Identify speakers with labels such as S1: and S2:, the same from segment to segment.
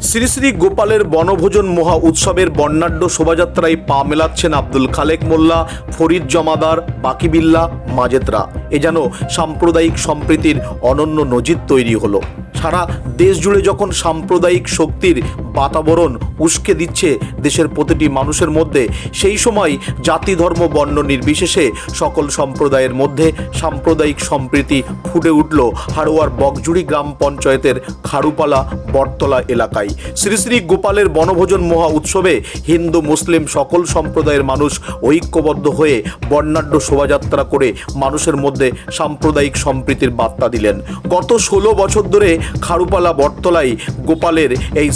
S1: শ্রী শ্রী গোপালের বনভোজন মহা উৎসবের বর্ণাঢ্য শোভাযাত্রায় পা মেলাচ্ছেন আব্দুল খালেক মোল্লা, ফরিদ জমাদার বাকিবিল্লা মাজেদরা। এ যেন সাম্প্রদায়িক সম্প্রীতির অনন্য নজির তৈরি হলো। সারা দেশ জুড়ে যখন সাম্প্রদায়িক শক্তির বাতাবরণ উস্কে দিচ্ছে দেশের প্রতিটি মানুষের মধ্যে। সেই সময় জাতি, ধর্ম, বর্ণ নির্বিশেষে সকল সম্প্রদায়ের মধ্যে সাম্প্রদায়িক সম্প্রীতি ফুটে উঠল হাড়োয়ার বকজুড়ি গ্রাম পঞ্চায়েতের খারুপালা, বটতলা এলাকায়। শ্রী শ্রী গোপালের বনভোজন মহা উৎসবে হিন্দু, মুসলিম সকল সম্প্রদায়ের মানুষ ঐক্যবদ্ধ হয়ে বর্ণাঢ্য শোভাযাত্রা করে মানুষের মধ্যে সাম্প্রদায়িক সম্প্রীতির বার্তা দিলেন। গত ষোলো বছর ধরে খারুপালা, বটতলায় গোপালের এই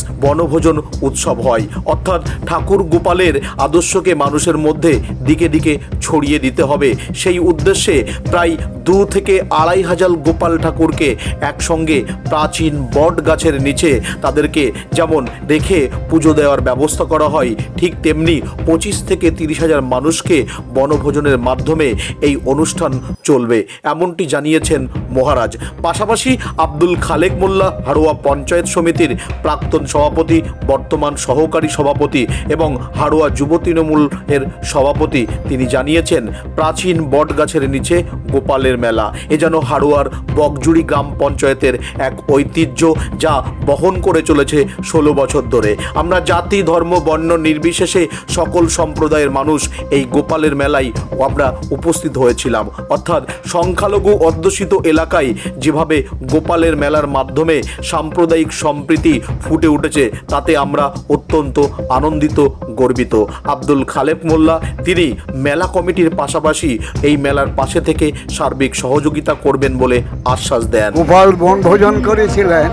S1: বনভোজন উৎসব হয়। অর্থাৎ ঠাকুর গোপালের আদর্শকে মানুষের মধ্যে দিকে দিকে ছড়িয়ে দিতে হবে। সেই উদ্দেশ্যে প্রায় দু থেকে আড়াই হাজার গোপাল ঠাকুরকে একসঙ্গে প্রাচীন বট গাছের নিচে তাদেরকে যেমন রেখে পুজো দেওয়ার ব্যবস্থা করা হয়, ঠিক তেমনি পঁচিশ থেকে তিরিশ হাজার মানুষকে বনভোজনের মাধ্যমে এই অনুষ্ঠান চলবে, এমনটি জানিয়েছেন মহারাজ। পাশাপাশি আব্দুল খালেক মোল্লা হাড়োয়া পঞ্চায়েত সমিতির প্রাক্তন সভাপতি বর্তমান সহকারী সভাপতি এবং হাড়োয়া যুব তৃণমূল এর সভাপতি। তিনি জানিয়েছেন, প্রাচীন বটগাছের নিচে গোপালের মেলা। এ যেন হাড়োয়ার বকজুড়ি গ্রাম পঞ্চায়েতের এক ঐতিহ্য যা বহন করে চলেছে ষোলো বছর ধরে। আমরা জাতি, ধর্ম, বর্ণ নির্বিশেষে সকল সম্প্রদায়ের মানুষ এই গোপালের মেলায় আমরা উপস্থিত হয়েছিলাম। অর্থাৎ সংখ্যালঘু অধ্যুষিত এলাকায় যেভাবে গোপালের মেলার মাধ্যমে সাম্প্রদায়িক সম্প্রীতি ফুটে উঠেছে তাতে আমরা অত্যন্ত আনন্দিত, গর্বিত। আব্দুল খালেক মোল্লা, তিনি মেলা কমিটির পাশাপাশি এই মেলার পাশে থেকে সার্বিক সহযোগিতা করবেন বলে আশ্বাস দেন।
S2: গোপাল বনভোজন করেছিলেন।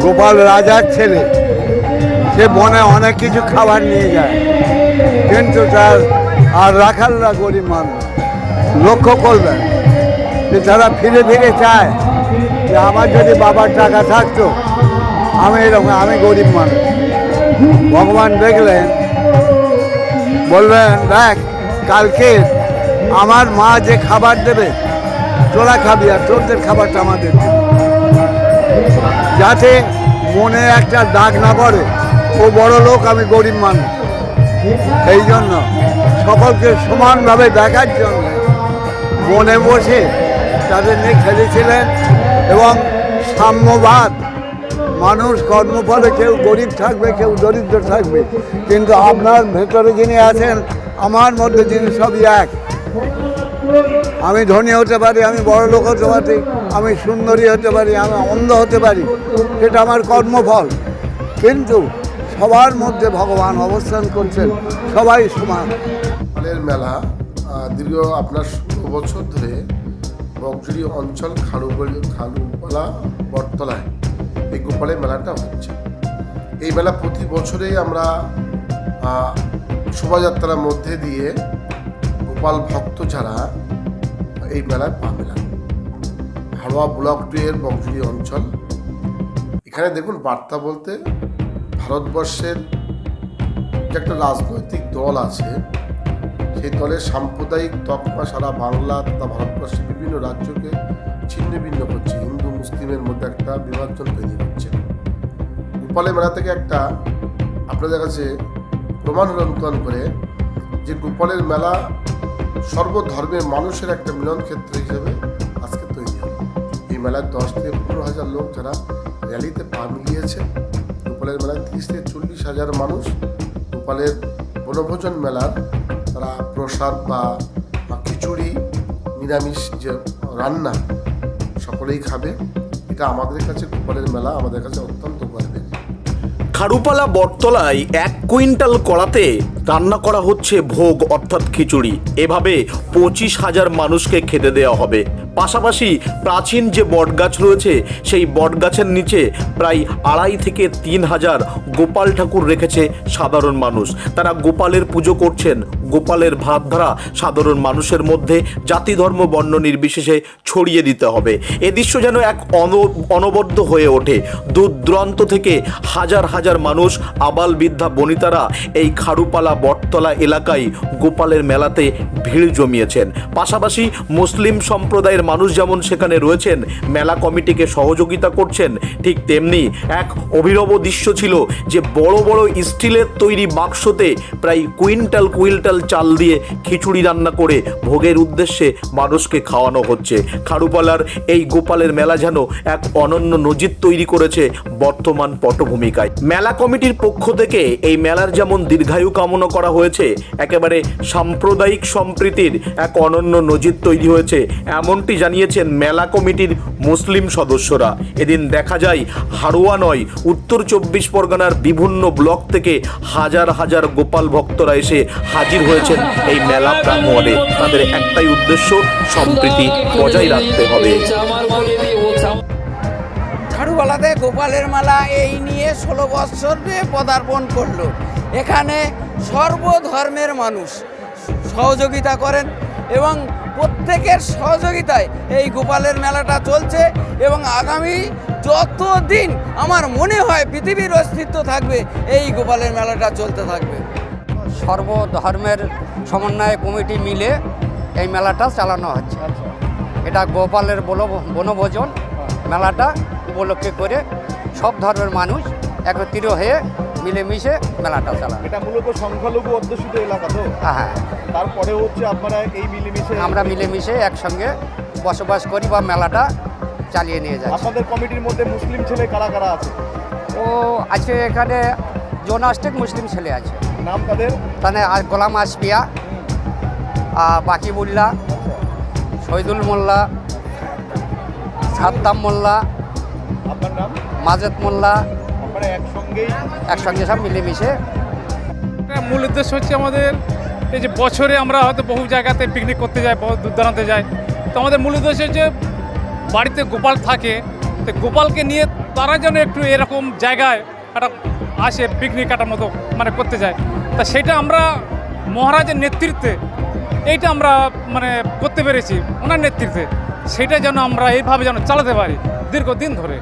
S2: গোপাল রাজার ছেলে। সে বনে অনেক কিছু খাবার নিয়ে যায়। কিন্তু তার আর রাখালরা গরিব মানুষ। লক্ষ্য করবেন যে তারা ফিরে ফিরে চায় যে আমার যদি বাবার টাকা থাকতো আমি এরকম, আমি গরিব মানুষ। ভগবান দেখলেন বললেন দেখ, কালকে আমার মা যে খাবার দেবে তোরা খাবি আর তোদের খাবারটা আমাদের যাতে মনে একটা দাগ না পড়ে, ও বড় লোক, আমি গরিব মানুষ। সেই জন্য সকলকে সমানভাবে দেখার জন্য মনে বসে তাদের নিয়ে খেলেছিলেন এবং সাম্যবাদ মানুষ কর্মফলে কেউ গরিব থাকবে, কেউ দরিদ্র থাকবে। কিন্তু আপনার ভেতরে যিনি আছেন, আমার মধ্যে যিনি সবই এক। আমি ধনী হতে পারি, আমি বড় লোক হতে পারি, আমি সুন্দরী হতে পারি, আমি অন্ধ হতে পারি, সেটা আমার কর্মফল। কিন্তু সবার মধ্যে ভগবান অবস্থান করছেন, সবাই সমান।
S3: মেলা দীর্ঘ আপনার ষোলো বছর ধরে বকজুড়ি অঞ্চল খালুপালা বটতলায়। এই গোপালের মেলাটা হচ্ছে। এই মেলা প্রতি বছরেই আমরা শোভাযাত্রার মধ্যে দিয়ে গোপাল ভক্ত ছাড়া এই মেলায় পা মেলান। হাওড়া ব্লক টুয়ের বকজুড়ি অঞ্চল। এখানে দেখুন বার্তা বলতে ভারতবর্ষের যে একটা রাজনৈতিক দল আছে, সেই দলের সাম্প্রদায়িক তকমা সারা বাংলা তথা ভারতবর্ষের বিভিন্ন রাজ্যকে ছিন্ন ভিন্ন করছে। মুসলিমের মধ্যে একটা বিভাজন তৈরি হচ্ছে। গোপালের মেলা থেকে একটা আপনাদের কাছে প্রমাণ উন্নয়ন করে যে গোপালের মেলা সর্বধর্মের মানুষের একটা মিলন ক্ষেত্র হিসেবে আজকে তৈরি হলো। এই মেলায় দশ থেকে পনেরো হাজার লোক যারা র্যালিতে পা মিলিয়েছে, গোপালের মেলায় তিরিশ থেকে চল্লিশ হাজার মানুষ গোপালের বনভোজন মেলার তারা প্রসাদ বা খিচুড়ি, নিরামিষ যে রান্না সকলেই খাবে। এটা আমাদের কাছে গোপালের মেলা, আমাদের কাছে অত্যন্ত গর্বের।
S1: খারুপালা বটতলায় এক কুইন্টাল কড়াতে রান্না করা হচ্ছে ভোগ অর্থাৎ খিচুড়ি। এভাবে পঁচিশ হাজার মানুষকে খেতে দেওয়া হবে। পাশাপাশি প্রাচীন যে বটগাছ রয়েছে, সেই বটগাছের নিচে প্রায় আড়াই থেকে তিন হাজার গোপাল ঠাকুর রেখেছে সাধারণ মানুষ। তারা গোপালের পুজো করছেন। গোপালের ভাবধারা সাধারণ মানুষের মধ্যে জাতি ধর্ম বর্ণ নির্বিশেষে ছড়িয়ে দিতে হবে। এ দৃশ্য যেন এক অন, অনবদ্য হয়ে ওঠে। দূর দূরান্ত থেকে হাজার হাজার মানুষ, আবাল বৃদ্ধা বনিতারা এই খারুপালা বটতলা এলাকায় গোপালের মেলাতে ভিড় জমিয়েছেন। পাশাপাশি মুসলিম সম্প্রদায়ের মানুষ যেমন সেখানে রয়েছেন, মেলা কমিটিকে সহযোগিতা করছেন, ঠিক তেমনি এক অভিনব দৃশ্য ছিল যে বড় বড় স্টিলের তৈরি বাক্সতে প্রায় কুইন্টাল কুইন্টাল চাল দিয়ে খিচুড়ি রান্না করে ভোগের উদ্দেশ্যে মানুষকে খাওয়ানো হচ্ছে। খাড়ুপালার এই গোপালের মেলা যেন এক অনন্য নজির তৈরি করেছে বর্তমান পটভূমিকায়। মেলা কমিটির পক্ষ থেকে এই মেলার যেমন দীর্ঘায়ু কামনা করা হয়েছে, একেবারে সাম্প্রদায়িক সম্প্রীতির এক অনন্য নজির তৈরি হয়েছে, এমনটি জানিয়েছেন, মেলা কমিটির মুসলিম সদস্যরা। এদিন দেখা যায় হাড়ুয়া নয়, উত্তর চব্বিশ পরগনার বিভিন্ন ব্লক থেকে হাজার হাজার গোপাল ভক্তরা এসে হাজির হয়েছেন এই মেলা প্রাঙ্গণে। তাদের একটাই উদ্দেশ্য, সম্প্রীতি বজায় রাখতে হবে।
S4: ঝাড়ুবালাতে গোপালের মেলা এই নিয়ে ষোলো বৎসর পদার্পণ করল। এখানে সর্বধর্মের মানুষ সহযোগিতা করেন এবং প্রত্যেকের সহযোগিতায় এই গোপালের মেলাটা চলছে এবং আগামী যতদিন আমার মনে হয় পৃথিবীর অস্তিত্ব থাকবে, এই গোপালের মেলাটা চলতে থাকবে।
S5: সর্বধর্মের সমন্বয় কমিটি মিলে এই মেলাটা চালানো হচ্ছে। এটা গোপালের বনভোজন। মেলাটা উপলক্ষে করে সব ধর্মের মানুষ একত্রিত হয়ে মিলেমিশে মেলাটা চালানো।
S6: এটা মূলত সংখ্যালঘু অধ্যুষিত এলাকা তো?
S5: হ্যাঁ
S6: তারপরে হচ্ছে আপনারা এই মিলেমিশে
S5: আমরা মিলেমিশে একসঙ্গে বসবাস করি বা মেলাটা চালিয়ে নিয়ে যাচ্ছি।
S6: আপনাদের কমিটির মধ্যে মুসলিম ছেলে কারা কারা আছে?
S5: ও আছে এখানে জোনাস্টেক মুসলিম ছেলে আছে।
S6: নাম তাদের?
S5: তাহলে গোলাম আসপিয়া আর বাকিবুল্লাহ শহীদুল মোল্লা সাদ্দাম মোল্লা
S6: আপনার নাম?
S5: মাজেদ মোল্লা একসঙ্গে। সব মিলেমিশে।
S7: একটা মূল উদ্দেশ্য হচ্ছে আমাদের এই যে বছরে আমরা হয়তো বহু জায়গাতে পিকনিক করতে যাই বহু দূর দূরান্তে যাই। তো আমাদের মূল উদ্দেশ্য হচ্ছে বাড়িতে গোপাল থাকে। তো গোপালকে নিয়ে তারা যেন একটু এরকম জায়গায় একটা আসে পিকনিক কাটার মতো মানে করতে যায়। তা সেটা আমরা মহারাজের নেতৃত্বে এইটা আমরা মানে করতে পেরেছি ওনার নেতৃত্বে। সেটা যেন আমরা এইভাবে যেন চালাতে পারি দীর্ঘদিন ধরে।